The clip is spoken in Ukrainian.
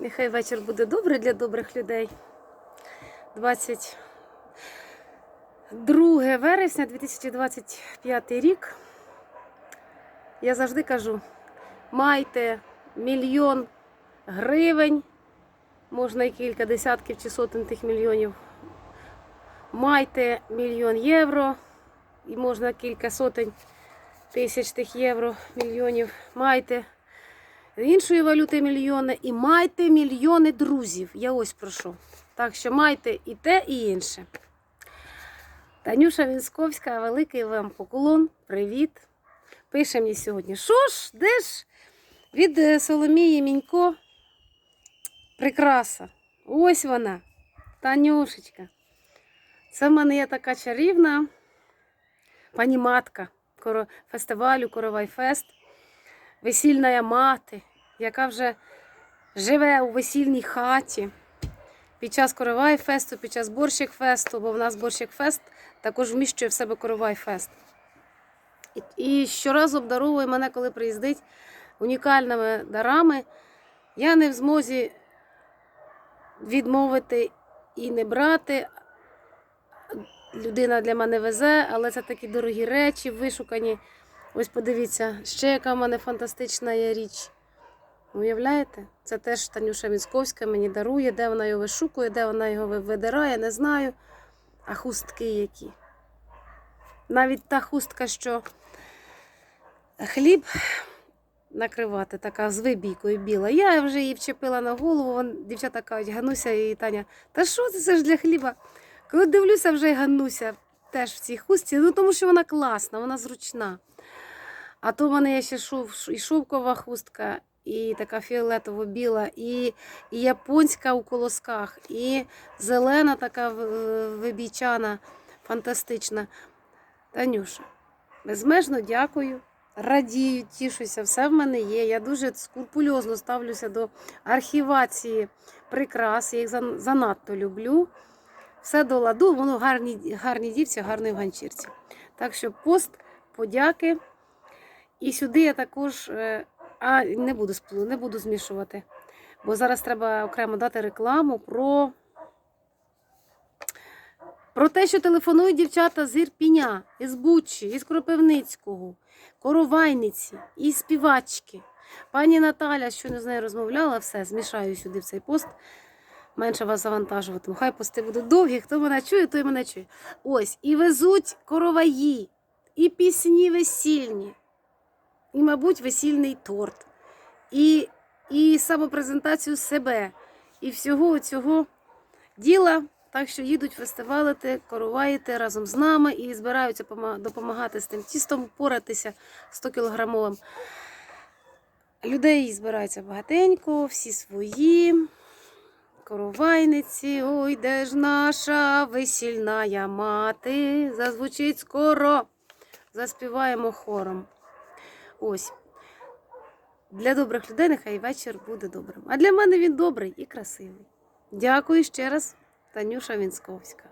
Нехай вечір буде добрий для добрих людей. 22 вересня 2025 рік. Я завжди кажу: майте мільйон гривень, можна і кілька десятків чи сотень тих мільйонів. Майте мільйон євро, і можна кілька сотень тисяч тих євро, мільйонів. Майте іншої валюти мільйони і майте мільйони друзів. Я ось прошу. Так що майте і те, і інше. Танюша Вінсковська, великий вам поклон. Привіт. Пише мені сьогодні. Що ж, де ж від е, Соломії Мінько? Прикраса. Ось вона. Танюшечка. Це в мене є така чарівна пані матка фестивалю Коровай Фест весільна мати, яка вже живе у весільній хаті під час Коровай фесту, під час борщик фесту, бо в нас борщик фест також вміщує в себе Коровай фест. І, щоразу обдаровує мене, коли приїздить унікальними дарами. Я не в змозі відмовити і не брати. Людина для мене везе, але це такі дорогі речі, вишукані. Ось подивіться, ще яка в мене фантастична є річ. Уявляєте? Це теж Танюша Міцковська мені дарує, де вона його вишукує, де вона його видирає, не знаю. А хустки які. Навіть та хустка, що хліб накривати, така з вибійкою біла. Я вже її вчепила на голову. Вон, дівчата кажуть, Гануся і Таня, та що це, ж для хліба? Коли дивлюся, вже й Гануся теж в цій хустці, ну тому що вона класна, вона зручна. А то в мене є ще шов, і шовкова хустка, і така фіолетово-біла, і, і японська у колосках, і зелена така вибійчана, фантастична. Танюша, безмежно дякую. Радію, тішуся, все в мене є. Я дуже скрупульозно ставлюся до архівації прикрас. Я їх занадто люблю. Все до ладу, воно гарні, гарні дівці, гарної в ганчірці. Так що пост, подяки. І сюди я також е, а, не буду не буду змішувати. Бо зараз треба окремо дати рекламу про, про те, що телефонують дівчата з Ірпіня, із Бучі, із Кропивницького, Коровайниці і співачки. Пані Наталя, що не з нею розмовляла, все, змішаю сюди в цей пост. Менше вас завантажуватиму. Хай пости будуть довгі. Хто мене чує, той мене чує. Ось, і везуть короваї, і пісні весільні, і, мабуть, весільний торт, і, і самопрезентацію себе, і всього цього діла. Так що їдуть фестивалити, короваїти разом з нами і збираються допомагати з тим тістом впоратися 100 кілограмовим. Людей збирається багатенько, всі свої. Коровайниці, ой, де ж наша весільна мати, зазвучить скоро, заспіваємо хором. Ось. Для добрих людей нехай вечір буде добрим. А для мене він добрий і красивий. Дякую ще раз, Танюша Вінсковська.